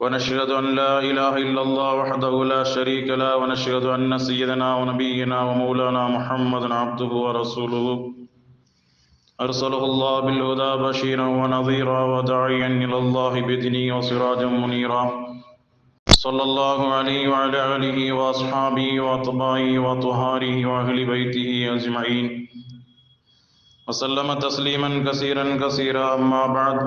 ونشهد أن لا إله إلا الله وحده لا شريك له، ونشهد أن سيدنا ونبينا ومولانا محمدا عبده ورسوله. أرسله الله بالهدى بشيرا ونظيرا وداعيا إلى الله بإذنه وسراجا منيرا. صلى الله عليه وعلى آله وأصحابه وأتباعه وطهاره وأهل بيته أجمعين. وسلم تسليما كثيرا كثيرا، أما بعد.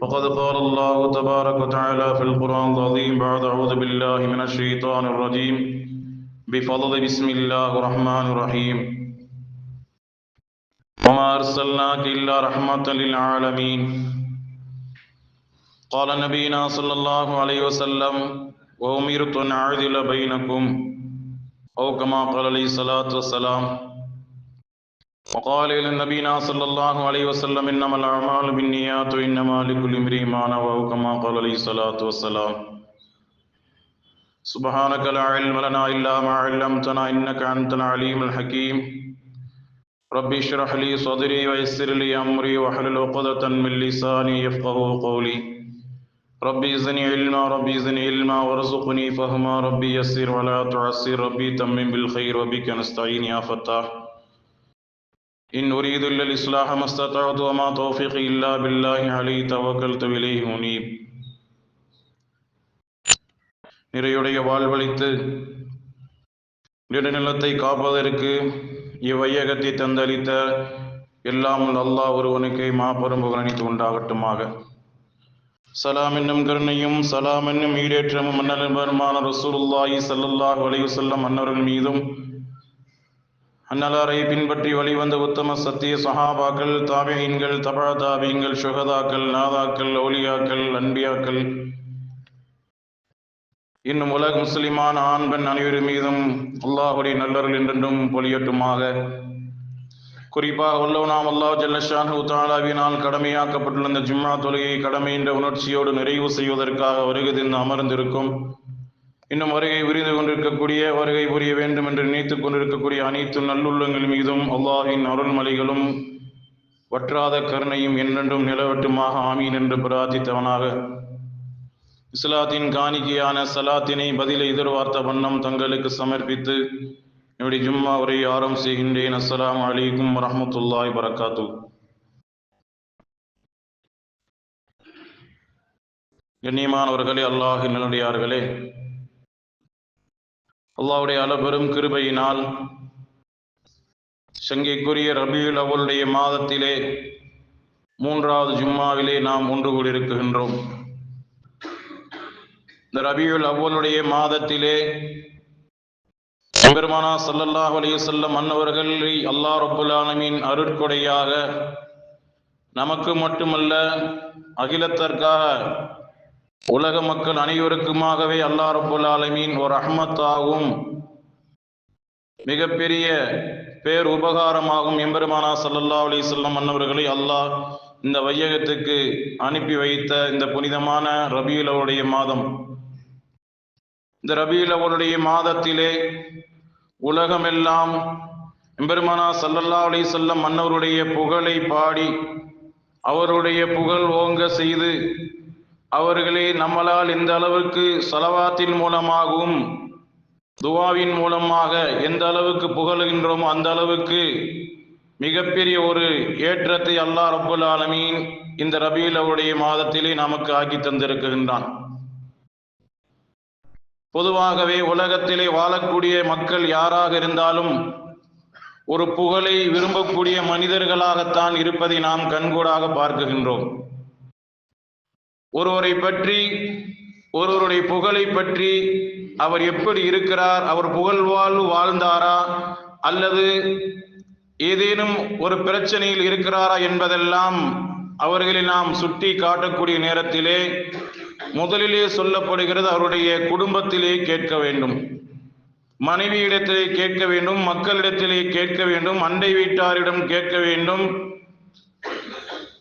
فقد قال الله تبارك وتعالى في القرآن العظيم بعد أعوذ بالله من الشيطان الرجيم. بفضل بسم الله الرحمن الرحيم. وما أرسلناك إلا رحمة للعالمين. قال نبينا صلى الله عليه وسلم وأمرت أن أعدل بينكم. أو كما قال عليه الصلاة والسلام وقال إلى نبينا صلى الله عليه وسلم إنما الأعمال بالنيات وإنما لكل امرئ ما نوى كما قال عليه الصلاة والسلام. سبحانك لا علم لنا إلا ما علمتنا إنك أنت العليم الحكيم. ربي اشرح لي صدري ويسر لي أمري واحلل عقدة من لساني يفقه قولي. ربي زني علما ربي زني علما وارزقني فهما. ربي يسر ولا تعسر ربي تمم بالخير وبك نستعين يا فتاح. إن أريد إلا الإصلاح ما استطعت وما توفيقي إلا بالله عليه توكلت إليه منيب நிறையுடைய வாழ்வழித்து நெடுநிலத்தை காப்பதற்கு இவ்வையகத்தை தந்தளித்த எல்லாம் அல்லாஹ் ஒருவனுக்கு மாபெரும் புகழனித்து உண்டாகட்டுமாக சலாம் என்னும் கருணையும் சலாம் என்னும் ஈடேற்றமும் மன்னலின் பெருமான ரசூலுல்லாஹி ஸல்லல்லாஹு அலைஹி வஸல்லம் அன்னவர்கள் மீதும் அன்னலாரை பின்பற்றி வழிவந்த உத்தம சத்திய சஹாபாக்கள் தாபியீன்கள் தபா தாபியங்கள் சுகதாக்கள் நாதாக்கள் ஒலியாக்கள் அன்பியாக்கள். இன்னும் உலக முஸ்லிமான ஆண் பெண் அனைவரும் மீதும் அல்லாஹுடைய நல்லர்கள் என்றென்றும் பொலியட்டுமாக குறிப்பாக உள்ளவனாம் அல்லாஹ் ஜல்லஷான் உத்தாலாவினால் கடமையாக்கப்பட்டுள்ள இந்த ஜிம்மா தொழுகையை கடமை என்ற உணர்ச்சியோடு நிறைவு செய்வதற்காக வருகதில் அமர்ந்திருக்கும். இன்னும் வருகை புரிந்து கொண்டிருக்கக்கூடிய வருகை புரிய வேண்டும் என்று நினைத்துக் கொண்டிருக்கக்கூடிய அனைத்து நல்லுள்ளங்கள் மீதும் அல்லாஹின் அருள்மலைகளும் வற்றாத கருணையும் என்றென்றும் நிலவட்டுமாக ஆமீன் என்று பிரார்த்தித்தவனாக. இஸ்லாத்தின் காணிக்கையான சலாத்தினை பதிலை எதிர்பார்த்த வண்ணம் தங்களுக்கு சமர்ப்பித்து என்னுடைய ஜும்மா உரை ஆரம் செய்கின்றேன். அஸ்லாம் அலைக்கும் வரமத்துல்லாய் வரகாத்து கண்ணியமானவர்களே அல்லாஹ் நல்லடியார்களே அல்லாவுடைய அளபெரும் கிருபையினால் சங்கைக்குரிய ரபியுல் அவளுடைய மாதத்திலே மூன்றாவது ஜும்மாவிலே நாம் ஒன்று கூடியிருக்கின்றோம். இந்த ரபியுல் அவ்வளுடைய மாதத்திலே பெருமானா சல்லல்லாஹ் அலைய செல்லம் மன்னவர்களை அல்லா ரபுல்லானமின் அருட்கொடையாக நமக்கு மட்டுமல்ல அகிலத்திற்காக உலக மக்கள் அனைவருக்குமாகவே அல்லா ரபுல் ஆலமீன் ஒரு அஹ்மத்தாகவும் மிகப்பெரிய பேர் உபகாரமாகும் எம்பெருமானா சல்லல்லா அலி சொல்லம் மன்னவர்களை அல்லாஹ் இந்த வையகத்துக்கு அனுப்பி வைத்த இந்த புனிதமான ரபியுலவுடைய மாதம். இந்த ரபியுலவுடைய மாதத்திலே உலகமெல்லாம் எம்பெருமானா சல்லல்லா அலி சொல்லம் மன்னவருடைய புகழை பாடி அவருடைய புகழ் ஓங்க செய்து அவர்களே நம்மளால் எந்த அளவுக்கு சலவாத்தின் மூலமாகவும் துவாவின் மூலமாக எந்த அளவுக்கு புகழுகின்றோமோ அந்த அளவுக்கு மிகப்பெரிய ஒரு ஏற்றத்தை அல்லாஹ் ரபுல் ஆலமீன் இந்த ரபியில் அவருடைய மாதத்திலே நமக்கு ஆக்கி தந்திருக்கின்றான். பொதுவாகவே உலகத்திலே வாழக்கூடிய மக்கள் யாராக இருந்தாலும் ஒரு புகழை விரும்பக்கூடிய மனிதர்களாகத்தான் இருப்பதை நாம் கண்கூடாக பார்க்குகின்றோம். ஒருவரை பற்றி ஒருவருடைய புகழை பற்றி அவர் எப்படி இருக்கிறார் அவர் புகழ் வாழ்வு வாழ்ந்தாரா அல்லது ஏதேனும் ஒரு பிரச்சனையில் இருக்கிறாரா என்பதெல்லாம் அவர்களை நாம் சுட்டி காட்டக்கூடிய நேரத்திலே முதலிலே சொல்லப்படுகிறது அவருடைய குடும்பத்திலே கேட்க வேண்டும். மனைவியிடத்திலே கேட்க வேண்டும் மக்களிடத்திலே கேட்க வேண்டும் அண்டை வீட்டாரிடம் கேட்க வேண்டும்.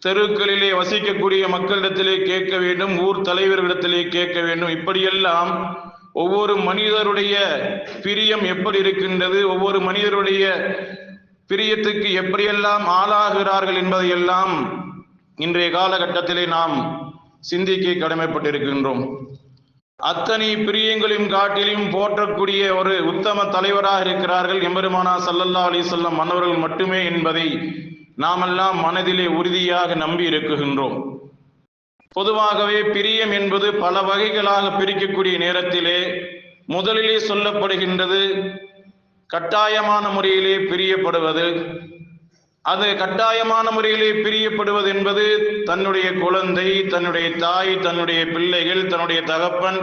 தெருக்களிலே வசிக்கக்கூடிய மக்களிடத்திலே கேட்க வேண்டும் ஊர் தலைவர்களிடத்திலே கேட்க வேண்டும். இப்படியெல்லாம் ஒவ்வொரு மனிதருடைய பிரியம் எப்படி இருக்கின்றது ஒவ்வொரு மனிதருடைய பிரியத்துக்கு எப்படியெல்லாம் ஆளாகிறார்கள் என்பதையெல்லாம் இன்றைய காலகட்டத்திலே நாம் சிந்திக்க கடமைப்பட்டிருக்கின்றோம். அத்தனை பிரியங்களையும் காட்டிலும் போற்றக்கூடிய ஒரு உத்தம தலைவராக இருக்கிறார்கள் எம்பெருமானா சல்லல்லா அலிசல்லம் மன்னர்கள் மட்டுமே என்பதை நாமெல்லாம் மனதிலே உறுதியாக நம்பி இருக்குகின்றோம். பொதுவாகவே பிரியம் என்பது பல வகைகளாக பிரிக்கக்கூடிய நேரத்திலே முதலிலே சொல்லப்படுகின்றது. கட்டாயமான முறையிலே பிரியப்படுவது. அது கட்டாயமான முறையிலே பிரியப்படுவது என்பது தன்னுடைய குழந்தை தன்னுடைய தாய் தன்னுடைய பிள்ளைகள் தன்னுடைய தகப்பன்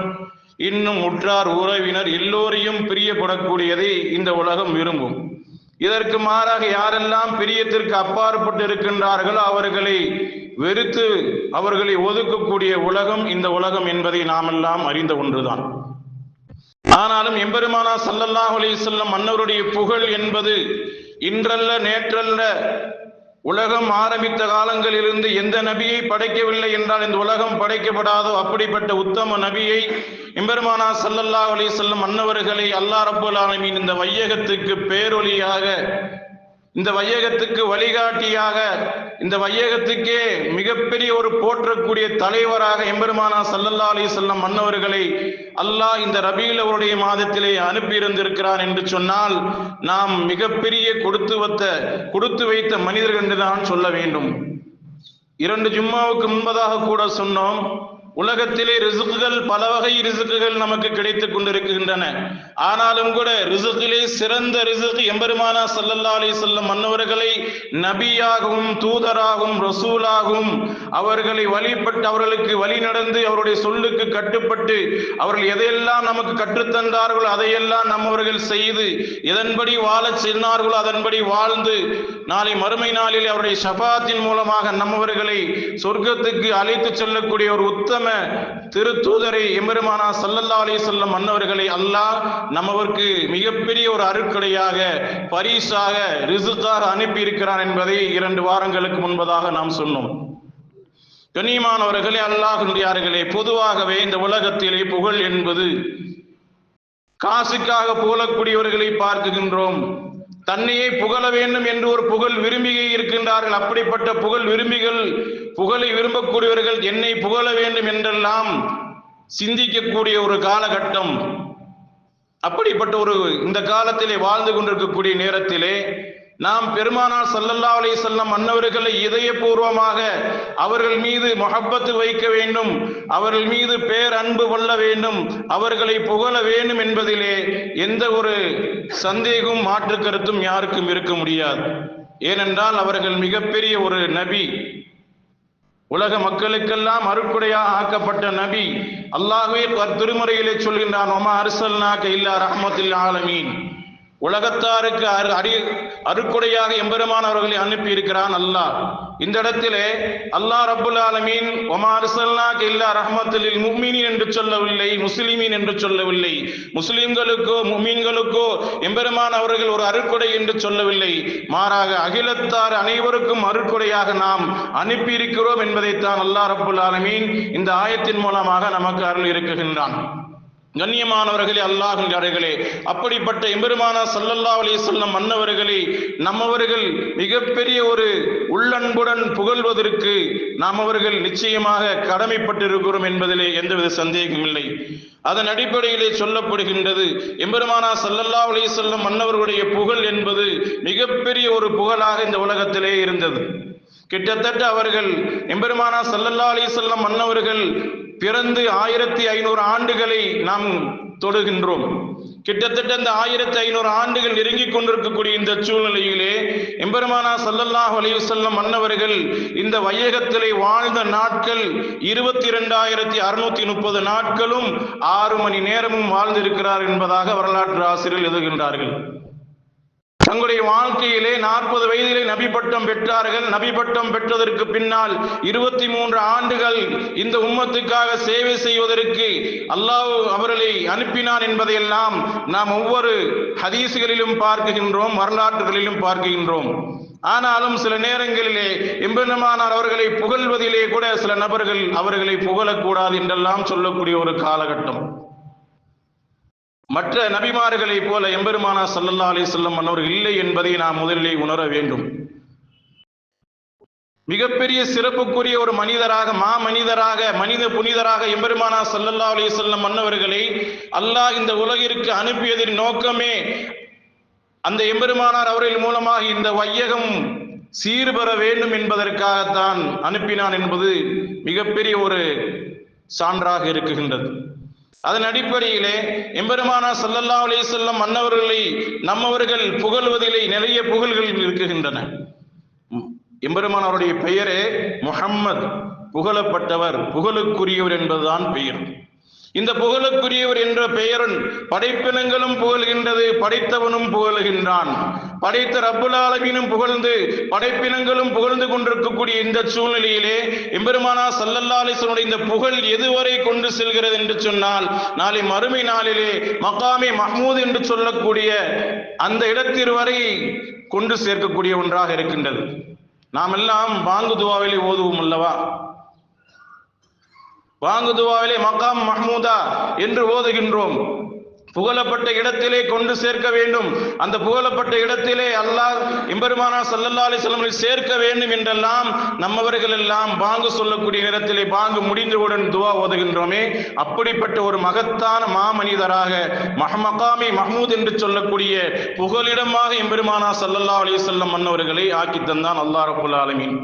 இன்னும் உற்றார் உறவினர் எல்லோரையும் பிரியப்படக்கூடியதை இந்த உலகம் விரும்பும். இதற்கு மாறாக யாரெல்லாம் பிரியத்திற்கு அப்பாற்பட்டு இருக்கின்றார்களோ அவர்களை வெறுத்து அவர்களை ஒதுக்கக்கூடிய உலகம் இந்த உலகம் என்பதை நாமெல்லாம் அறிந்த ஒன்றுதான். ஆனாலும் எம்பெருமானா சல்லல்லாஹ் அலி செல்லம் மன்னருடைய புகழ் என்பது இன்றல்ல நேற்றல்ல உலகம் ஆரம்பித்த காலங்களிலிருந்து எந்த நபியை படைக்கவில்லை என்றால் இந்த உலகம் படைக்கப்படாதோ? அப்படிப்பட்ட உத்தம நபியை இம்பெருமானா சல்லல்லா அலி செல்லும் மன்னவர்களை அல்லா ரபுல் ஆலமின் இந்த வையகத்துக்கு பேரொழியாக இந்த வையகத்துக்கு வழிகாட்டியாக இந்த வையகத்துக்கே மிகப்பெரிய ஒரு போற்றக்கூடிய தலைவராக எம்பெருமானா சல்லல்லா அலி சொல்லம் மன்னவர்களை அல்லாஹ் இந்த ரபியில் அவருடைய மாதத்திலே அனுப்பியிருந்திருக்கிறான் என்று சொன்னால் நாம் மிகப்பெரிய கொடுத்து வைத்த கொடுத்து வைத்த மனிதர்கள் என்றுதான் சொல்ல வேண்டும். இரண்டு ஜும்மாவுக்கு முன்பதாக கூட சொன்னோம் உலகத்திலே ரிசுக்குகள் பல வகை ரிசுக்குகள் நமக்கு கிடைத்துக் கொண்டிருக்கின்றன. ஆனாலும் கூட ரிசுக்கிலே சிறந்த ரிசுக்கு எம்பெருமானா சல்லல்லா அலி சொல்லம் மன்னவர்களை நபியாகவும் தூதராகவும் ரசூலாகவும் அவர்களை வழிபட்டு அவர்களுக்கு வழி நடந்து அவருடைய சொல்லுக்கு கட்டுப்பட்டு அவர்கள் எதையெல்லாம் நமக்கு கற்றுத்தந்தார்களோ அதையெல்லாம் நம்மவர்கள் செய்து எதன்படி வாழச் சொன்னார்களோ அதன்படி வாழ்ந்து நாளை மறுமை நாளில் அவருடைய சபாத்தின் மூலமாக நம்மவர்களை சொர்க்கத்துக்கு அழைத்து செல்லக்கூடிய ஒரு உத்தம திருத்தூதரை எம்பெருமானா சல்லல்லா அலி சொல்லம் மன்னவர்களை அல்லாஹ் நம்மவருக்கு மிகப்பெரிய ஒரு அருட்கடையாக பரிசாக ரிசுக்காக அனுப்பி இருக்கிறான் என்பதை இரண்டு வாரங்களுக்கு முன்பதாக நாம் சொன்னோம். கண்ணியமானவர்களே அல்லாஹுடையார்களே பொதுவாகவே இந்த உலகத்திலே புகழ் என்பது காசுக்காக புகழக்கூடியவர்களை பார்க்குகின்றோம். தன்னையே புகழ வேண்டும் என்று ஒரு புகழ் விரும்பி இருக்கின்றார்கள். அப்படிப்பட்ட புகழ் விரும்பிகள் புகழை விரும்பக்கூடியவர்கள் என்னை புகழ வேண்டும் என்றெல்லாம் சிந்திக்கக்கூடிய ஒரு காலகட்டம். அப்படிப்பட்ட ஒரு இந்த காலத்திலே வாழ்ந்து கொண்டிருக்கக்கூடிய நேரத்திலே நாம் பெருமானார் சல்லல்லா அலி செல்லம் அன்னவர்களை இதயபூர்வமாக அவர்கள் மீது மொஹப்பத்து வைக்க வேண்டும் அவர்கள் மீது பேர் அன்பு கொள்ள வேண்டும் அவர்களை புகழ வேண்டும் என்பதிலே எந்த ஒரு சந்தேகமும் மாற்று கருத்தும் யாருக்கும் இருக்க முடியாது. ஏனென்றால் அவர்கள் மிகப்பெரிய ஒரு நபி. உலக மக்களுக்கெல்லாம் அருட்குடையாக ஆக்கப்பட்ட நபி. அல்லாஹே திருமுறையிலே சொல்கின்றான் ஒமா அர்சல்னாக இல்லா ரஹமத்தில் ஆலமீன். உலகத்தாருக்கு அரு அடி அருக்குடையாக எம்பெருமான் அவர்களை அனுப்பி இருக்கிறான் அல்லாஹ். இந்த இடத்திலே அல்லாஹ் ரபுல் ஆலமீன் ஒமா இல்லா ரஹ்மத்தில் முக்மீனின் என்று சொல்லவில்லை முஸ்லிமீன் என்று சொல்லவில்லை. முஸ்லிம்களுக்கோ முமீன்களுக்கோ எம்பெருமான் அவர்கள் ஒரு அருக்குடை என்று சொல்லவில்லை. மாறாக அகிலத்தார் அனைவருக்கும் அருக்குடையாக நாம் அனுப்பி இருக்கிறோம் என்பதைத்தான் அல்லாஹ் ரபுல் ஆலமீன் இந்த ஆயத்தின் மூலமாக நமக்கு அருள் இருக்குகின்றான் கண்ணியமானவர்களே அல்லாஹுங்களே அப்படிப்பட்ட எம்பெருமானா சல்லல்லா அலி சொல்லம் மன்னவர்களே நம்மவர்கள் மிகப்பெரிய ஒரு உள்ளன்புடன் புகழ்வதற்கு நாம் அவர்கள் நிச்சயமாக கடமைப்பட்டிருக்கிறோம் என்பதிலே எந்தவித சந்தேகம் இல்லை. அதன் அடிப்படையிலே சொல்லப்படுகின்றது எம்பெருமானா சல்லல்லா அலி சொல்லம் மன்னவர்களுடைய புகழ் என்பது மிகப்பெரிய ஒரு புகழாக இந்த உலகத்திலே இருந்தது. கிட்டத்தட்ட அவர்கள் எம்பெருமானா சல்லல்லா அலி சொல்லம் மன்னவர்கள் பிறந்து ஆயிரத்தி ஐநூறு ஆண்டுகளை நாம் தொடுகின்றோம். கிட்டத்தட்ட இந்த ஆயிரத்தி ஐநூறு ஆண்டுகள் நெருங்கிக் கொண்டிருக்கக்கூடிய இந்த சூழ்நிலையிலே எம்பெருமானா சல்லல்லாஹ் அலைஹி மன்னவர்கள் இந்த வையகத்திலே வாழ்ந்த நாட்கள் இருபத்தி இரண்டாயிரத்தி அறுநூத்தி முப்பது நாட்களும் ஆறு மணி நேரமும் வாழ்ந்திருக்கிறார் என்பதாக வரலாற்று ஆசிரியர் எழுதுகின்றார்கள். தங்களுடைய வாழ்க்கையிலே நாற்பது வயதிலே நபி பட்டம் பெற்றார்கள். நபி பட்டம் பெற்றதற்கு பின்னால் இருபத்தி மூன்று ஆண்டுகள் இந்த உம்மத்துக்காக சேவை செய்வதற்கு அல்லாஹ் அவர்களை அனுப்பினான் என்பதையெல்லாம் நாம் ஒவ்வொரு ஹதீசுகளிலும் பார்க்குகின்றோம் வரலாற்றுகளிலும் பார்க்கின்றோம். ஆனாலும் சில நேரங்களிலே எம்பெருமானார் அவர்களை புகழ்வதிலே கூட சில நபர்கள் அவர்களை புகழக்கூடாது என்றெல்லாம் சொல்லக்கூடிய ஒரு காலகட்டம். மற்ற நபிமார்களைப் போல எம்பெருமானா சல்லல்லா அலி சொல்லம் மன்னவர்கள் இல்லை என்பதை நாம் முதலிலே உணர வேண்டும். மிகப்பெரிய சிறப்புக்குரிய ஒரு மனிதராக மா மனிதராக மனித புனிதராக எம்பெருமானா சல்லல்லா அலி சொல்லம் மன்னவர்களை அல்லாஹ் இந்த உலகிற்கு அனுப்பியதின் நோக்கமே அந்த எம்பெருமானார் அவர்கள் மூலமாக இந்த வையகம் சீர்பெற வேண்டும் என்பதற்காகத்தான் அனுப்பினான் என்பது மிகப்பெரிய ஒரு சான்றாக இருக்குகின்றது. அதன் அடிப்படையிலே எம்பெருமானா சல்லல்லா அலி செல்லம் மன்னவர்களை நம்மவர்கள் புகழ்வதிலே நிறைய புகழ்கள் இருக்குகின்றன. எம்பெருமானவருடைய பெயரே முகம்மது புகழப்பட்டவர் புகழுக்குரியவர் என்பதுதான் பெயர். இந்த புகழுக்குரியவர் என்ற பெயரன் படைப்பினங்களும் புகழ்கின்றது படைத்தவனும் புகழ்கின்றான். படைத்த ரப்புல் புகழ்ந்து படைப்பினங்களும் புகழ்ந்து கொண்டிருக்கக்கூடிய இந்த சூழ்நிலையிலே எம்பெருமானா சல்லல்லா அலிஸ்வனுடைய இந்த புகழ் எதுவரை கொண்டு செல்கிறது என்று சொன்னால் நாளை மறுமை நாளிலே மகாமே மஹமூது என்று சொல்லக்கூடிய அந்த இடத்திற்கு வரை கொண்டு சேர்க்கக்கூடிய ஒன்றாக இருக்கின்றது. நாம் எல்லாம் வாங்கு துவாவிலே ஓதுவோம் அல்லவா? வாங்கு துவாவிலே மகாம் மஹ்மூதா என்று ஓதுகின்றோம். புகழப்பட்ட இடத்திலே கொண்டு சேர்க்க வேண்டும். அந்த புகழப்பட்ட இடத்திலே அல்லாஹ் இம்பெருமானா சல்லல்லா அலி சேர்க்க வேண்டும் என்றெல்லாம் நம்மவர்கள் எல்லாம் பாங்கு சொல்லக்கூடிய நேரத்திலே பாங்கு முடிந்தவுடன் துவா ஓதுகின்றோமே. அப்படிப்பட்ட ஒரு மகத்தான மாமனிதராக மஹமகாமி மஹமூத் என்று சொல்லக்கூடிய புகலிடமாக எம்பெருமானா சல்லல்லா அலிசல்லம் மன்னவர்களை ஆக்கி தந்தான் அல்லாஹ் ரபுல் ஆலமீன்.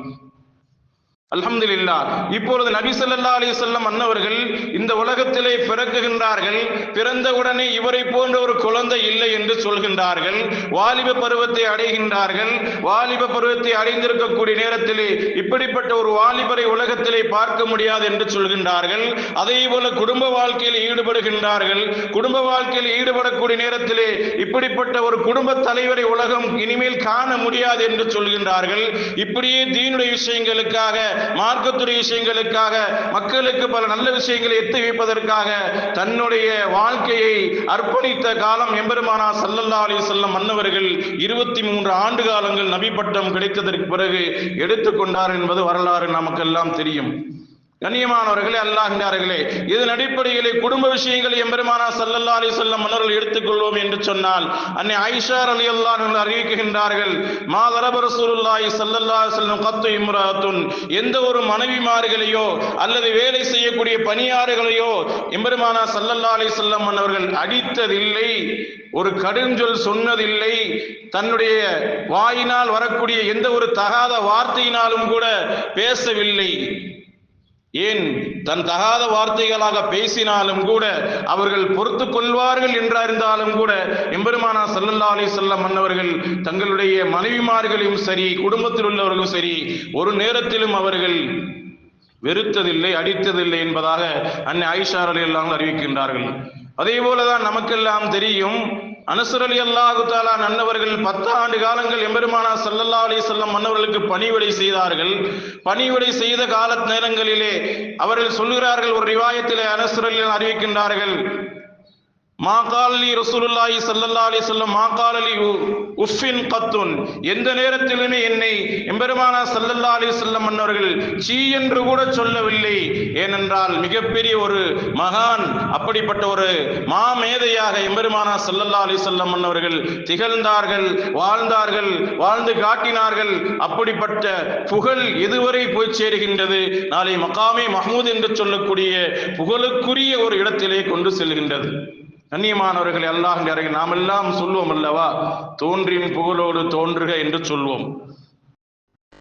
அல்ஹம்துலில்லா. இப்பொழுது நபி ஸல்லல்லாஹு அலி வஸல்லம் அன்னவர்கள் இந்த உலகத்திலே பிறக்குகின்றார்கள். பிறந்த உடனே இவரை போன்ற ஒரு குழந்தை இல்லை என்று சொல்கின்றார்கள். வாலிப பருவத்தை அடைகின்றார்கள். வாலிப பருவத்தை அடைந்திருக்கக்கூடிய நேரத்திலே இப்படிப்பட்ட ஒரு வாலிபரை உலகத்திலே பார்க்க முடியாது என்று சொல்கின்றார்கள். அதே போல குடும்ப வாழ்க்கையில் ஈடுபடுகின்றார்கள். குடும்ப வாழ்க்கையில் ஈடுபடக்கூடிய நேரத்திலே இப்படிப்பட்ட ஒரு குடும்ப தலைவரை உலகம் இனிமேல் காண முடியாது என்று சொல்கின்றார்கள். இப்படியே தீனுடைய விஷயங்களுக்காக மார்க்கத்துறை விஷயங்களுக்காக மக்களுக்கு பல நல்ல விஷயங்களை எத்தி வைப்பதற்காக தன்னுடைய வாழ்க்கையை அர்ப்பணித்த காலம் எம்பெருமானா சல்லல்லா அலி செல்லம் மன்னவர்கள் இருபத்தி மூன்று ஆண்டு காலங்கள் நபிப்பட்டம் பட்டம் கிடைத்ததற்கு பிறகு எடுத்துக்கொண்டார் என்பது வரலாறு நமக்கெல்லாம் தெரியும். கண்ணியமானவர்களே அல்லாஹினார்களே இதன் அடிப்படையிலே குடும்ப விஷயங்களை எம்பெருமானா சல்லல்லா அலி செல்லம் மன்னர்கள் எடுத்துக்கொள்வோம் என்று சொன்னால் அன்னை ஐஷார் அலி அல்லாஹ் அறிவிக்கின்றார்கள் மா தரப ரசூலுல்லாஹி ஸல்லல்லாஹு கத்து இம்ராத்துன். எந்த ஒரு மனைவிமார்களையோ அல்லது வேலை செய்யக்கூடிய பணியாறுகளையோ எம்பெருமானா சல்லல்லா அலி செல்லம் மன்னவர்கள் அடித்ததில்லை ஒரு கடுஞ்சொல் சொன்னதில்லை தன்னுடைய வாயினால் வரக்கூடிய எந்த ஒரு தகாத வார்த்தையினாலும் கூட பேசவில்லை. ஏன் தன் தகாத வார்த்தைகளாக பேசினாலும் கூட அவர்கள் பொறுத்து கொள்வார்கள் என்றிருந்தாலும் கூட எம்பெருமானா சல்லல்லா அலி செல்லம் மன்னவர்கள் தங்களுடைய மனைவிமார்களையும் சரி குடும்பத்தில் உள்ளவர்களும் சரி ஒரு நேரத்திலும் அவர்கள் வெறுத்ததில்லை அடித்ததில்லை என்பதாக அன்னை ஐஷார் அலி எல்லாம் அறிவிக்கின்றார்கள். அதே போலதான் நமக்கெல்லாம் தெரியும். அனுசரலி அலி அல்லாஹு தாலா நன்னவர்கள் பத்து ஆண்டு காலங்கள் எம்பெருமானா சல்லல்லா அலி செல்லம் மன்னவர்களுக்கு பணிவிடை செய்தார்கள். பணிவிடை செய்த கால நேரங்களிலே அவர்கள் சொல்லுகிறார்கள் ஒரு ரிவாயத்திலே அனசர் அறிவிக்கின்றார்கள் மா காலி ரசூலுல்லாஹி சல்லல்லா அலி சொல்லம் மா மாகாலி உஃபின் கத்துன். எந்த நேரத்திலுமே என்னை எம்பெருமானா சல்லல்லா அலி சொல்லம் அன்னவர்கள் சீ என்று கூட சொல்லவில்லை. ஏனென்றால் மிகப்பெரிய ஒரு மகான் அப்படிப்பட்ட ஒரு மாமேதையாக எம்பெருமானா சல்லல்லா அலி சொல்லம் அன்னவர்கள் திகழ்ந்தார்கள் வாழ்ந்தார்கள் வாழ்ந்து காட்டினார்கள். அப்படிப்பட்ட புகழ் எதுவரை போய் சேருகின்றது? நாளை மகாமே மஹமூத் என்று சொல்லக்கூடிய புகழுக்குரிய ஒரு இடத்திலே கொண்டு செல்கின்றது. கண்ணியமானவர்கள் அல்லாஹ் அருகில் நாம் எல்லாம் சொல்வோம் அல்லவா? தோன்றின் புகழோடு தோன்றுக என்று சொல்வோம்.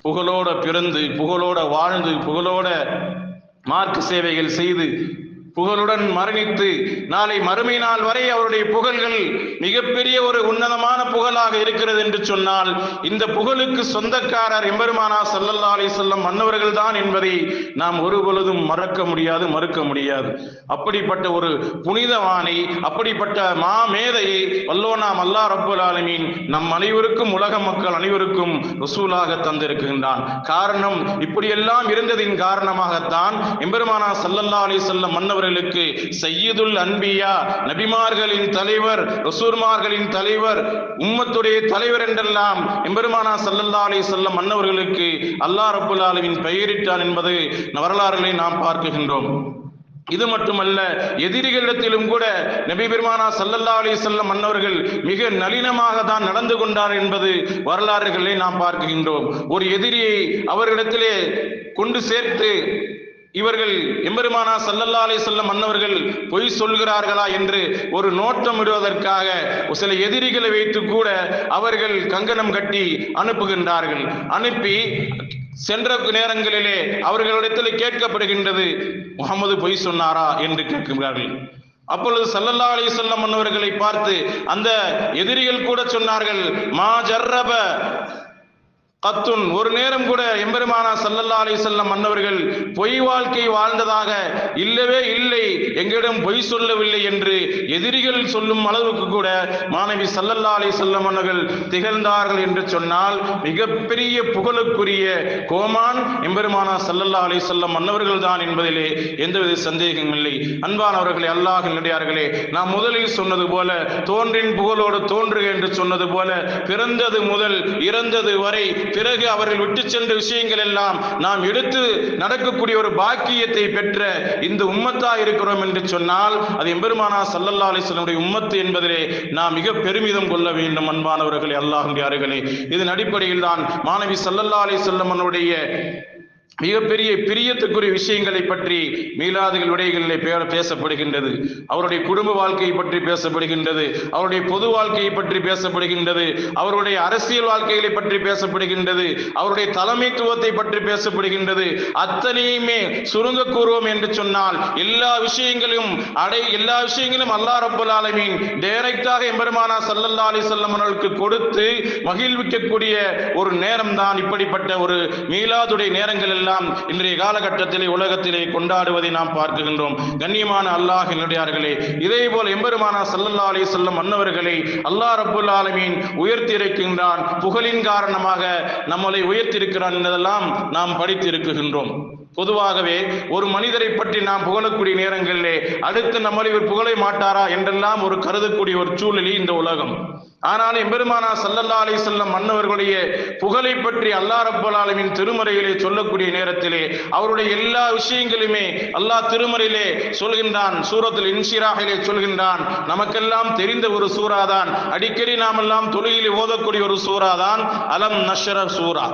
புகழோட பிறந்து புகழோட வாழ்ந்து புகழோட மார்க் சேவைகள் செய்து புகழுடன் மரணித்து நாளை மறுமை நாள் வரை அவருடைய புகழ்கள் மிகப்பெரிய ஒரு உன்னதமான புகழாக இருக்கிறது என்று சொன்னால் இந்த புகழுக்கு சொந்தக்காரர் எம்பெருமானா சல்லல்லா அலி செல்லம் மன்னவர்கள் தான் என்பதை நாம் ஒரு பொழுதும் மறக்க முடியாது மறுக்க முடியாது. அப்படிப்பட்ட ஒரு புனிதவானை அப்படிப்பட்ட மாமேதையை வல்லோனாம் அல்லா ரப்புல் ஆலமீன் நம் அனைவருக்கும் உலக மக்கள் அனைவருக்கும் ரசூலாக தந்திருக்கின்றான். காரணம் இப்படியெல்லாம் இருந்ததின் காரணமாகத்தான் எம்பெருமானா சல்லல்லா அலி மன்னவர் அவர்களுக்கு சையீதுல் அன்பியா நபிமார்களின் தலைவர் ரசூர்மார்களின் தலைவர் உம்மத்துடைய தலைவர் என்றெல்லாம் எம்பெருமானா சல்லல்லா அலி செல்லம் மன்னவர்களுக்கு அல்லா ரப்புல் ஆலமின் பெயரிட்டான் என்பது வரலாறுகளை நாம் பார்க்குகின்றோம் இது மட்டுமல்ல எதிரிகளிடத்திலும் கூட நபி பெருமானா சல்லல்லா அலி செல்லம் மன்னவர்கள் மிக நளினமாக தான் நடந்து கொண்டார் என்பது வரலாறுகளை நாம் பார்க்கின்றோம். ஒரு எதிரியை அவர்களிடத்திலே கொண்டு சேர்த்து இவர்கள் எம்பெருமானா சல்லல்லா அலி செல்லம் மன்னவர்கள் பொய் சொல்கிறார்களா என்று ஒரு நோட்டம் இடுவதற்காக சில எதிரிகளை வைத்து கூட அவர்கள் கங்கணம் கட்டி அனுப்புகின்றார்கள். அனுப்பி சென்ற நேரங்களிலே அவர்களிடத்தில் கேட்கப்படுகின்றது முகமது பொய் சொன்னாரா? என்று கேட்கிறார்கள் அப்பொழுது சல்லல்லா அலி சொல்லம் மன்னவர்களை பார்த்து அந்த எதிரிகள் கூட சொன்னார்கள் மா ஜர்ரப கத்துன் ஒரு நேரம் கூட எம்பெருமானா சல்லல்லா அலி செல்லம் மன்னவர்கள் பொய் வாழ்க்கை வாழ்ந்ததாக இல்லவே இல்லை எங்களிடம் பொய் சொல்லவில்லை என்று எதிரிகள் சொல்லும் அளவுக்கு கூட மாணவி சல்லல்லா அலி செல்லம் மன்னர்கள் திகழ்ந்தார்கள் என்று சொன்னால் மிகப்பெரிய புகழுக்குரிய கோமான் எம்பெருமானா சல்லல்லா அலி செல்லம் மன்னவர்கள் தான் என்பதிலே எந்தவித சந்தேகம் இல்லை. அன்பானவர்களே அல்லாஹ் நடிகார்களே நாம் முதலில் சொன்னது போல தோன்றின் புகழோடு தோன்றுக என்று சொன்னது போல பிறந்தது முதல் இறந்தது வரை பிறகு அவர்கள் விட்டு சென்ற விஷயங்கள் எல்லாம் நாம் எடுத்து நடக்கக்கூடிய ஒரு பாக்கியத்தை பெற்ற இந்த உம்மத்தா இருக்கிறோம் என்று சொன்னால் அது எம்பெருமானா சல்லல்லா அலிஸ்லமுடைய உம்மத்து என்பதிலே நாம் மிக பெருமிதம் கொள்ள வேண்டும் அன்பானவர்களே அல்லாஹுடைய இதன் அடிப்படையில் தான் மாணவி சல்லல்லா அலி செல்லமனுடைய மிகப்பெரிய பிரியத்துக்குரிய விஷயங்களை பற்றி மீலாதுகள் விடைகளிலே பேசப்படுகின்றது. அவருடைய குடும்ப வாழ்க்கையை பற்றி பேசப்படுகின்றது. அவருடைய பொது வாழ்க்கையை பற்றி பேசப்படுகின்றது. அவருடைய அரசியல் வாழ்க்கைகளை பற்றி பேசப்படுகின்றது. அவருடைய தலைமைத்துவத்தை பற்றி பேசப்படுகின்றது. அத்தனையுமே சுருங்க கூறுவோம் என்று சொன்னால் எல்லா விஷயங்களும் அடை எல்லா விஷயங்களும் அல்லாஹ் ரப்பல் ஆலமீன் டைரக்டாக எம்பெருமானா சல்லல்லா அலி செல்லம் கொடுத்து மகிழ்விக்கக்கூடிய ஒரு நேரம் தான் இப்படிப்பட்ட ஒரு மீலாதுடைய நேரங்கள் எல்லாம் இன்றைய காலகட்டத்திலே உலகத்திலே கொண்டாடுவதை நாம் பார்க்கின்றோம். கண்ணியமான அல்லாஹ் என்னுடையார்களே இதே போல எம்பெருமானா சல்லல்லா அலி செல்லம் மன்னவர்களை அல்லாஹ் ரப்புல் ஆலமீன் உயர்த்தி இருக்கின்றான் புகழின் காரணமாக நம்மளை உயர்த்தியிருக்கிறான் என்பதெல்லாம் நாம் படித்து இருக்குகின்றோம் பொதுவாகவே ஒரு மனிதரை பற்றி நாம் புகழக்கூடிய நேரங்களிலே அடுத்து நம்மளை இவர் புகழை மாட்டாரா என்றெல்லாம் ஒரு கருதக்கூடிய ஒரு சூழ்நிலை இந்த உலகம். ஆனால் எம்பெருமானா சல்லல்லா அலி செல்லம் மன்னவர்களுடைய புகழை பற்றி அல்லா ரப்பல் ஆலமின் திருமறையிலே சொல்லக்கூடிய நேரத்திலே அவருடைய எல்லா விஷயங்களுமே அல்லாஹ் திருமறையிலே சொல்கின்றான் சூரத்தில் இன்சிராகிலே சொல்கின்றான். நமக்கெல்லாம் தெரிந்த ஒரு சூறாதான். அடிக்கடி நாமெல்லாம் தொழுகையில் ஓதக்கூடிய ஒரு சூறாதான் அலம் நஷர சூரா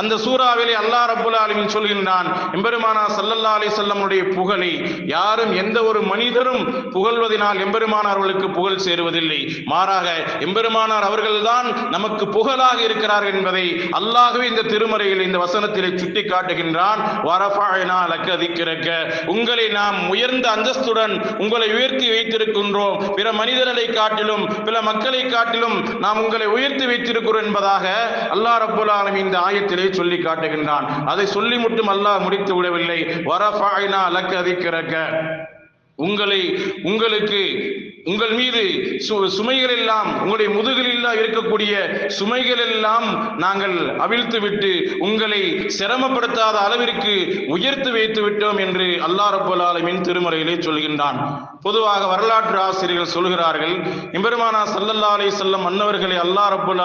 அந்த சூறாவிலே அல்லா ரப்புல் சொல்கின்றான் எம்பெருமானா சல்லல்லா அலி செல்லமுடைய புகழை யாரும் எந்த ஒரு மனிதரும் புகழ்வதனால் எம்பெருமானார் அவர்களுக்கு புகழ் சேருவதில்லை. மாறாக எம்பெருமானார் அவர்கள்தான் நமக்கு புகழாக இருக்கிறார் என்பதை அல்லாகவே இந்த திருமறையில் இந்த வசனத்திலே சுட்டி காட்டுகின்றான் வரஃபஅனா உங்களை நாம் உயர்ந்த அந்தஸ்துடன் உங்களை உயர்த்தி வைத்திருக்கின்றோம். பிற மனிதர்களை காட்டிலும் பிற மக்களை காட்டிலும் நாம் உங்களை உயர்த்தி வைத்திருக்கிறோம் என்பதாக அல்லாஹ் ரப்புல் இந்த ஆயத்திலே சொல்லி காட்டுகின்றான் அதை சொல்லி மட்டும் அல்லாஹ் முடித்து விடவில்லை. வரஃபஅனா லக்க உங்களை உங்களுக்கு உங்கள் மீது சு- சுமைகள் எல்லாம் உங்களுடைய முதுகில் இருக்கக்கூடிய சுமைகள் எல்லாம் நாங்கள் அவிழ்த்து விட்டு உங்களை சிரமப்படுத்தாத அளவிற்கு உயர்த்து வைத்து விட்டோம் என்று அல்லாஹ் ரப்பல் ஆலமின் திருமறையிலே சொல்கின்றான். பொதுவாக வரலாற்று ஆசிரியர்கள் சொல்கிறார்கள் எம்பெருமானா சல்லல்லா அலைஹி செல்லம் மன்னவர்களை அல்லாஹ் ரப்பல்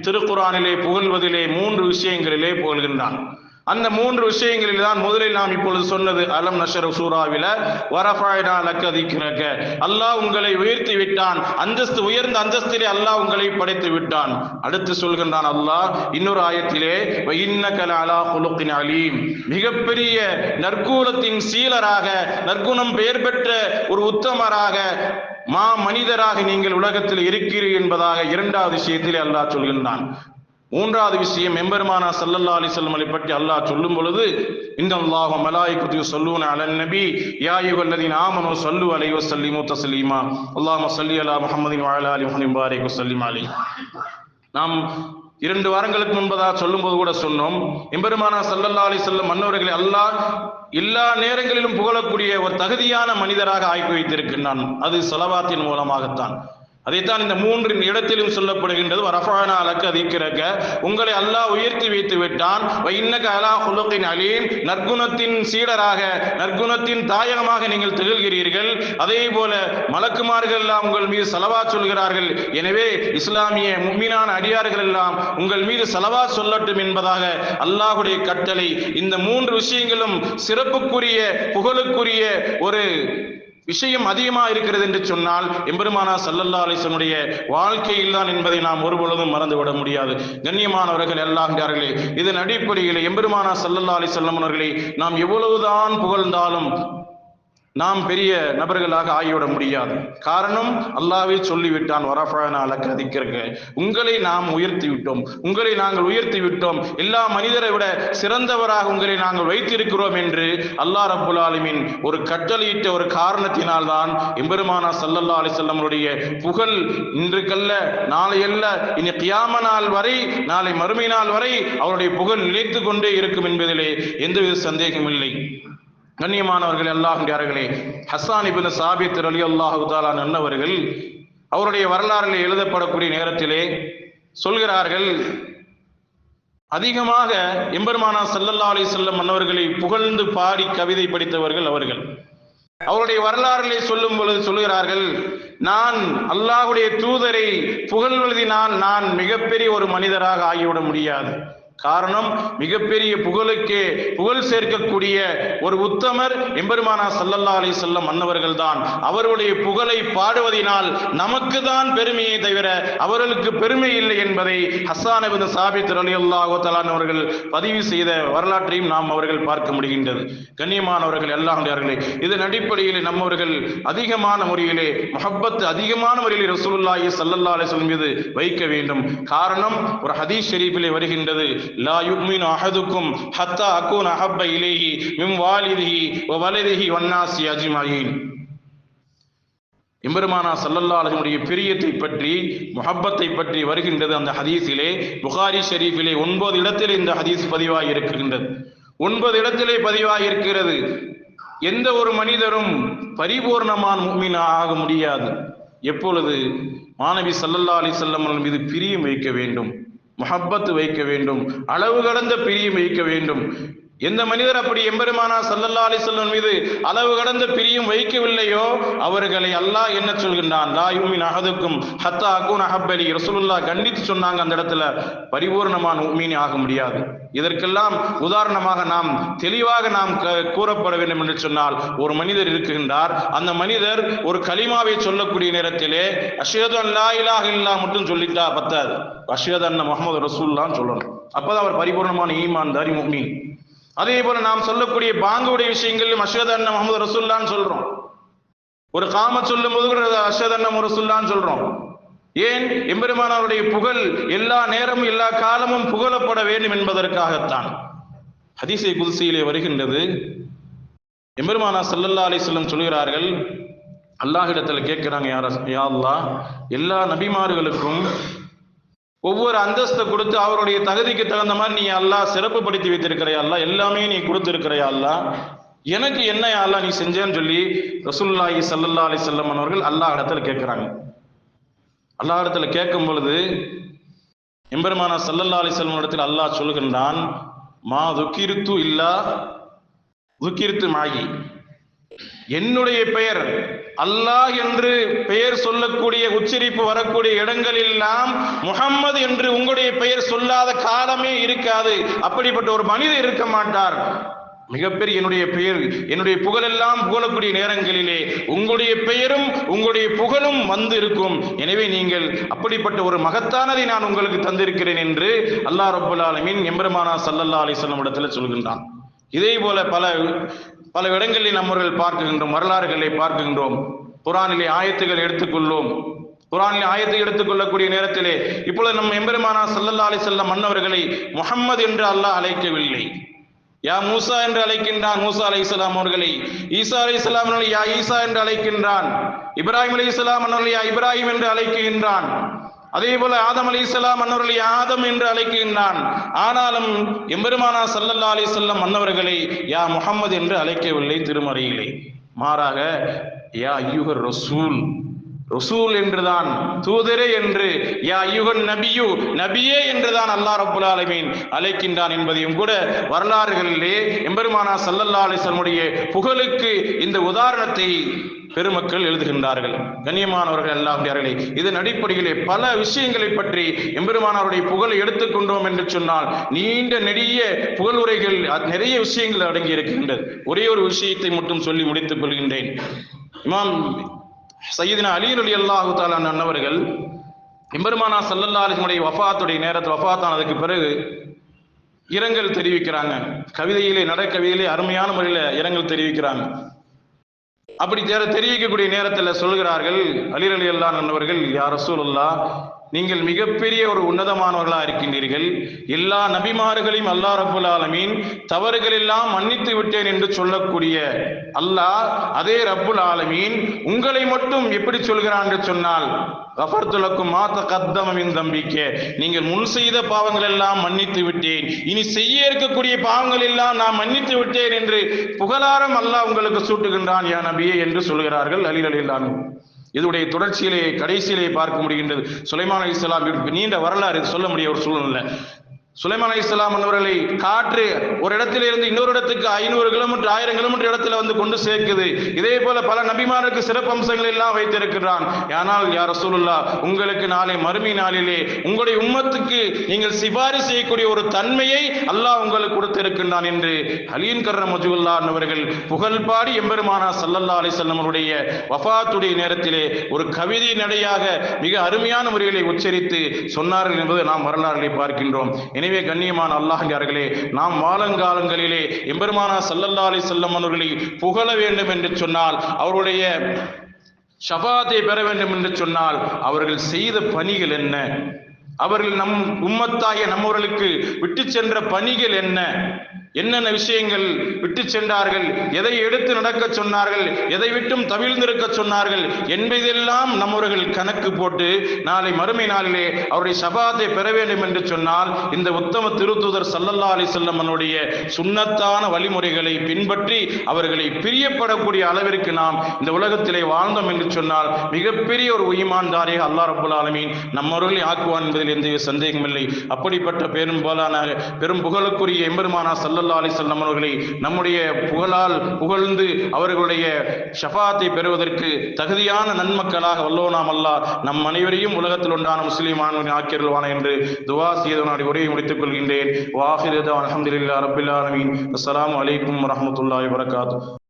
திருக்குறானிலே புகழ்வதிலே மூன்று விஷயங்களிலே புகழ்கின்றான். அந்த மூன்று விஷயங்களில் தான் முதலில் நாம் இப்பொழுது சொன்னது அலம் நஷர சூறாவில வரஃபாயினா லக்கதிக்கிறக்க அல்லாஹ் உங்களை உயர்த்தி விட்டான். அந்தஸ்து உயர்ந்த அந்தஸ்திலே அல்லாஹ் உங்களை படைத்து விட்டான். அடுத்து சொல்கின்றான் அல்லாஹ் இன்னொரு ஆயத்திலே இன்னக அலா குலுக்கின் அலீம். மிகப்பெரிய நற்கூலத்தின் சீலராக நற்குணம் பெயர் பெற்ற ஒரு உத்தமராக மா மனிதராக நீங்கள் உலகத்தில் இருக்கிறீர்கள் என்பதாக இரண்டாவது விஷயத்திலே அல்லாஹ் சொல்கின்றான். மூன்றாவது விஷயம் எம்பெருமானா சல்லல்லா அலி செல்மலை பற்றி அல்லாஹ் சொல்லும் பொழுது இந்த அல்லாஹ் மலாய்குதி சொல்லுவன அலன் நபி யாயுகல்லதின் ஆமனோ சொல்லு அலை வசல்லிமு தஸ்லீமா அல்லாஹ் சல்லி அலா முகமதின் வாழா அலி முஹனிம் பாரிக் சல்லிம் அலி நாம் இரண்டு வாரங்களுக்கு முன்பதாக சொல்லும்போது கூட சொன்னோம் எம்பெருமானா சல்லல்லா அலி செல்லம் மன்னவர்களை அல்லாஹ் எல்லா நேரங்களிலும் புகழக்கூடிய ஒரு தகுதியான மனிதராக ஆக்கி வைத்திருக்கின்றான். அது செலவாத்தின் மூலமாகத்தான். அதைத்தான் இந்த மூன்றின் இடத்திலும் சொல்லப்படுகின்றது. ரஃபானா அலக்க அதிக்கிறக்க உங்களை அல்லாஹ் உயர்த்தி வைத்து விட்டான். இன்னக அலா குலத்தின் அலீம். நற்குணத்தின் சீடராக. நற்குணத்தின் தாயகமாக நீங்கள் திகழ்கிறீர்கள். அதே போல மலக்குமார்கள் எல்லாம் உங்கள் மீது செலவா சொல்கிறார்கள். எனவே இஸ்லாமிய மும்மினான அடியார்கள் எல்லாம் உங்கள் மீது செலவா சொல்லட்டும் என்பதாக அல்லாஹுடைய கட்டளை. இந்த மூன்று விஷயங்களும் சிறப்புக்குரிய புகழுக்குரிய ஒரு விஷயம் அதிகமா இருக்கிறது என்று சொன்னால் எம்பெருமானா சல்லல்லா அலிசனுடைய வாழ்க்கையில் தான் என்பதை நாம் ஒருபொழுதும் மறந்துவிட முடியாது. கண்ணியமானவர்கள் எல்லாகிறார்களே இதன் அடிப்படையில் எம்பெருமானா சல்லல்லா அலி அவர்களை நாம் எவ்வளவுதான் புகழ்ந்தாலும் நாம் பெரிய நபர்களாக ஆகிவிட முடியாது. காரணம் அல்லாவே சொல்லிவிட்டான் வரஃபானா அலக்க உங்களை நாம் உயர்த்தி விட்டோம் உங்களை நாங்கள் உயர்த்தி விட்டோம் எல்லா மனிதரை விட சிறந்தவராக உங்களை நாங்கள் வைத்திருக்கிறோம் என்று அல்லாஹ் ரபுல் ஆலமின் ஒரு கட்டளையிட்ட ஒரு காரணத்தினால் தான் எம்பெருமானா சல்லல்லா அலிசல்லமருடைய புகழ் இன்றுக்கல்ல நாளையல்ல இனி கியாம நாள் வரை நாளை மறுமை நாள் வரை அவருடைய புகழ் நிலைத்து கொண்டே இருக்கும் என்பதிலே எந்தவித சந்தேகம் இல்லை. கண்ணியமானவர்கள் அல்லாஹியார்களே ஹசான் இபின் சாபித் அலி அல்லாஹு தாலா நன்னவர்கள் அவருடைய வரலாறில் எழுதப்படக்கூடிய நேரத்திலே சொல்கிறார்கள் அதிகமாக எம்பெருமானா சல்லல்லா அலி செல்லம் மன்னவர்களை புகழ்ந்து பாடி கவிதை படித்தவர்கள் அவர்கள். அவருடைய வரலாறுகளை சொல்லும் பொழுது சொல்கிறார்கள் நான் அல்லாஹுடைய தூதரை புகழ்வதினால் நான் மிகப்பெரிய ஒரு மனிதராக ஆகிவிட முடியாது. காரணம் மிகப்பெரிய புகழுக்கே புகழ் சேர்க்கக்கூடிய ஒரு உத்தமர் எம்பெருமானா சல்லல்லா அலி செல்லம் மன்னவர்கள் தான் அவருடைய புகழை பாடுவதினால் நமக்கு தான் பெருமையை தவிர அவர்களுக்கு பெருமை இல்லை என்பதை ஹசான் அபின் சாபித் அலி அல்லாஹான் அவர்கள் பதிவு செய்த வரலாற்றையும் நாம் அவர்கள் பார்க்க முடிகின்றது. கண்ணியமானவர்கள் எல்லாம் இதன் அடிப்படையில் நம்மவர்கள் அதிகமான முறையிலே மொஹப்பத் அதிகமான முறையில் ரசூலுல்லாஹி சல்லல்லா அலிஸ்லம் மீது வைக்க வேண்டும். காரணம் ஒரு ஹதீஸ் ஷெரீஃபிலே வருகின்றது. லா யுக்மின் அஹதுக்கும் ஹத்தா அக்கூன் அஹப்ப இலேஹி மிம் வாலிதிஹி வ வலதிஹி வன்னாசி அஜிமாயின் எம்பெருமானா சல்லல்லா அலுடைய பிரியத்தை பற்றி முஹப்பத்தை பற்றி வருகின்றது அந்த ஹதீஸிலே. புகாரி ஷெரீஃபிலே ஒன்பது இடத்திலே இந்த ஹதீஸ் பதிவாகி இருக்கின்றது ஒன்பது இடத்திலே பதிவாகி இருக்கிறது எந்த ஒரு மனிதரும் பரிபூர்ணமான முக்மீன் ஆக முடியாது. எப்பொழுது மாணவி சல்லல்லா அலி செல்லம் மீது பிரியம் வைக்க வேண்டும்? முஹப்பத்து வைக்க வேண்டும். அளவு கடந்த பிரியம் வைக்க வேண்டும். எந்த மனிதர் அப்படி எம்பெருமானா சல்லல்லா அலி செல்வன் மீது அளவு கடந்த பிரியும் வைக்கவில்லையோ அவர்களை அல்லாஹ் என்ன சொல்கின்றான்? லா அகதுக்கும் அஹதுக்கும் ஹத்தா அகூன் அஹப்பலி ரசூலுல்லா கண்டித்து சொன்னாங்க அந்த இடத்துல பரிபூர்ணமான உமீனி ஆக முடியாது. இதற்கெல்லாம் உதாரணமாக நாம் தெளிவாக நாம் கூறப்பட வேண்டும் என்று சொன்னால் ஒரு மனிதர் இருக்குகின்றார். அந்த மனிதர் ஒரு கலிமாவை சொல்லக்கூடிய நேரத்திலே அஷேது அல்லா இலாக இல்லா மட்டும் சொல்லிட்டா பத்தாது. அஷேத் அண்ணன் முகமது ரசூல்லான்னு சொல்லணும். அப்பதான் அவர் பரிபூர்ணமான ஈமான் தாரி முக்மீன். அதே போல நாம் சொல்லக்கூடிய பாங்குடைய விஷயங்கள் அஷத் அண்ணன் முகமது ரசுல்லான்னு சொல்றோம். ஒரு காம சொல்லும் போது கூட அஷத் அண்ணன் ரசுல்லான்னு சொல்றோம். ஏன்? எம்பெருமானவருடைய புகழ் எல்லா நேரமும் எல்லா காலமும் புகழப்பட வேண்டும் என்பதற்காகத்தான். ஹதீசை குதிசையிலே வருகின்றது. எம்பெருமானா சல்லல்லா அலி சொல்லம் சொல்கிறார்கள் அல்லாஹிடத்தில் கேட்கிறாங்க யார யா அல்லாஹ் எல்லா நபிமார்களுக்கும் ஒவ்வொரு அந்தஸ்தை கொடுத்து அவருடைய தகுதிக்கு தகுந்த மாதிரி நீ அல்லாஹ் சிறப்பு படுத்தி வைத்திருக்கிறையா அல்லா எல்லாமே நீ கொடுத்திருக்கிறையா அல்லா எனக்கு என்ன அல்லா நீ செஞ்சேன்னு சொல்லி ரசூல்லாஹி சல்லல்லா அலி செல்லம் அவர்கள் அல்லாஹ் இடத்துல கேட்கிறாங்க. அல்லா இடத்துல கேட்கும் பொழுது எம்பெருமானா சல்லல்லா அலி செல்லம் இடத்தில் அல்லாஹ் சொல்கின்றான் மா துக்கிருத்து இல்லா துக்கிருத்து மாகி என்னுடைய பெயர். அல்லாஹ் என்று பெயர் சொல்லக்கூடிய உச்சரிப்பு வரக்கூடிய இடங்களெல்லாம் முகம்மது என்று உங்களுடைய பெயர் சொல்லாத காலமே இருக்காது. அப்படிப்பட்ட ஒரு மனிதர் இருக்க மாட்டார். மிகப்பெரிய என்னுடைய பெயர் என்னுடைய புகழெல்லாம் புகழக்கூடிய நேரங்களிலே உங்களுடைய பெயரும் உங்களுடைய புகழும் வந்து இருக்கும். எனவே நீங்கள் அப்படிப்பட்ட ஒரு மகத்தானதை நான் உங்களுக்கு தந்திருக்கிறேன் என்று அல்லாஹ் ரபுல் ஆலமின் எம்பெருமானா சல்லல்லா அலிஸ்லம் இடத்துல சொல்கின்றான். இதே போல பல பல இடங்களில் நம்மர்கள் பார்க்கின்றோம் வரலாறுகளை பார்க்கின்றோம். குரானிலே ஆயத்துகள் எடுத்துக்கொள்வோம். குரானில் ஆயத்தை எடுத்துக்கொள்ளக்கூடிய நேரத்திலே இப்பொழுது நம் எம்பெருமானா சல்லல்லா அலி செல்லம் மன்னவர்களை முகம்மது என்று அல்லாஹ் அழைக்கவில்லை. யா மூசா என்று அழைக்கின்றான் மூசா அலை இஸ்லாம் அவர்களை. ஈசா அலை இஸ்லாம் யா ஈசா என்று அழைக்கின்றான். இப்ராஹிம் அலி இஸ்லாம் யா இப்ராஹிம் என்று அழைக்கின்றான். அதே போல ஆதம் அலி இஸ்லாம் மன்னவர்களை ஆதம் என்று அழைக்கின்றான். ஆனாலும் எம்பெருமானா சல்லல்லா அலி செல்லம் மன்னவர்களை யா முகமது என்று அழைக்கவில்லை திருமறையிலே. மாறாக யா ஐயுகர் ரசூல் ரசூல் என்றுதான் தூதரே என்று யா யுகன் நபியு நபியே என்றுதான் அல்லாஹ் ரபுல் ஆலமீன் அழைக்கின்றான் என்பதையும் கூட வரலாறுகளிலே எம்பெருமானா சல்லல்லா அலிஸ்லமுடைய புகழுக்கு இந்த உதாரணத்தை பெருமக்கள் எழுதுகின்றார்கள். கண்ணியமானவர்கள் அல்லாஹியார்களே இதன் அடிப்படையிலே பல விஷயங்களை பற்றி எம்பெருமானாருடைய புகழை எடுத்துக்கொண்டோம் என்று சொன்னால் நீண்ட நெடிய புகழ் உரைகள் நிறைய விஷயங்கள் அடங்கி இருக்கின்றது. ஒரே ஒரு விஷயத்தை மட்டும் சொல்லி முடித்துக் கொள்கின்றேன். இமாம் சையதினா அலி அலி அல்லாஹு தாலான் அன்னவர்கள் எம்பெருமானா சல்லல்லா அலிஸ்முடைய வஃபாத்துடைய நேரத்தில் வஃபாத்தானதுக்கு பிறகு இரங்கல் தெரிவிக்கிறாங்க. கவிதையிலே நடக்கவிதையிலே அருமையான முறையில் இரங்கல் தெரிவிக்கிறாங்க. அப்படி தெரிவிக்கக்கூடிய நேரத்தில் சொல்கிறார்கள் அலிரலி அல்லா நண்பர்கள் யார் ரசூலுல்லா நீங்கள் மிகப்பெரிய ஒரு உன்னதமானவர்களா இருக்கின்றீர்கள். எல்லா நபிமார்களையும் அல்லாஹ் ரபுல் ஆலமீன் தவறுகள் எல்லாம் மன்னித்து விட்டேன் என்று சொல்லக்கூடிய அல்லாஹ் அதே ரப்புல் ஆலமீன் உங்களை மட்டும் எப்படி சொல்கிறான் என்று சொன்னால் கஃபர்துலக்கும் மாத்த கத்தமின் தம்பிக்கே. நீங்கள் முன் செய்த பாவங்கள் எல்லாம் மன்னித்து விட்டேன். இனி செய்ய இருக்கக்கூடிய பாவங்கள் எல்லாம் நான் மன்னித்து விட்டேன் என்று புகழாரம் அல்லாஹ் உங்களுக்கு சூட்டுகின்றான் யா நபியே என்று சொல்கிறார்கள் அலில் அலில்லானு இதனுடைய தொடர்ச்சியிலே கடைசியிலே பார்க்க முடிகின்றது. சுலைமான் அலி இஸ்லாம் நீண்ட வரலாறு சொல்ல முடிய ஒரு சூழ்நிலை. சுலைமான் அலி இஸ்லாம் அவர்களை காற்று ஒரு இடத்துல இருந்து இன்னொரு இடத்துக்கு ஐநூறு கிலோமீட்டர் ஆயிரம் கிலோமீட்டர் இடத்துல வந்து கொண்டு சேர்க்குது. இதே போல பல நபிமாருக்கு சிறப்பு அம்சங்கள் எல்லாம் வைத்திருக்கிறான். ஆனால் யார் ரசூலுல்லா உங்களுக்கு நாளை மறுமை நாளிலே உங்களுடைய உம்மத்துக்கு நீங்கள் சிபாரிசு செய்யக்கூடிய ஒரு தன்மையை அல்லாஹ் உங்களுக்கு கொடுத்திருக்கின்றான் என்று அலியின் கர்ர மஜுல்லா என்பவர்கள் புகழ் பாடி எம்பெருமானா சல்லல்லா அலி அவருடைய வஃபாத்துடைய நேரத்திலே ஒரு கவிதை நடையாக மிக அருமையான முறைகளை உச்சரித்து சொன்னார்கள் என்பது நாம் வரலாறுகளை பார்க்கின்றோம். எனவே கண்ணியமான அல்லாஹ்கார்களே நாம் வாழங்காலங்களிலே எம்பெருமானா சல்லல்லா அலி செல்லம் அவர்களை புகழ வேண்டும் என்று சொன்னால் அவருடைய ஷபாத்தை பெற வேண்டும் என்று சொன்னால் அவர்கள் செய்த பணிகள் என்ன? அவர்கள் நம் உம்மத்தாகிய நம்மவர்களுக்கு விட்டு சென்ற பணிகள் என்ன? என்னென்ன விஷயங்கள் விட்டு சென்றார்கள் எதை எடுத்து நடக்க சொன்னார்கள் எதை விட்டும் தவிழ்ந்திருக்க சொன்னார்கள் என்பதெல்லாம் நம்மவர்கள் கணக்கு போட்டு நாளை மறுமை நாளிலே அவருடைய சபாத்தை பெற வேண்டும் என்று சொன்னால் இந்த உத்தம திருத்துதர் சல்லல்லா அலி செல்லம்மனுடைய சுண்ணத்தான வழிமுறைகளை பின்பற்றி அவர்களை பிரியப்படக்கூடிய அளவிற்கு நாம் இந்த உலகத்திலே வாழ்ந்தோம் என்று சொன்னால் மிகப்பெரிய ஒரு உயிமான்தாரியாக அல்லா ரபுல் ஆலமீன் நம்மவர்களை ஆக்குவான் என்பதில் எந்த சந்தேகமில்லை. அப்படிப்பட்ட பெரும் போலான பெரும் புகழுக்குரிய எம்பெருமானா சல்லல்லா அலி செல்லம் அவர்களை நம்முடைய புகழால் புகழ்ந்து அவர்களுடைய ஷஃபாத்தை பெறுவதற்கு தகுதியான நன்மக்களாக வல்லோனாம் அல்லா நம் அனைவரையும் உலகத்தில் உண்டான முஸ்லீம் ஆண்மையின் ஆக்கியருள்வான என்று துவா செய்தவனாடி உரையை முடித்துக் கொள்கின்றேன். வாஹிரதா அலமதுல்லா ரபில் ஆலமீன். அஸ்ஸலாமு அலைக்கும் வரஹ்மத்துல்லாஹி வபரகாத்துஹு.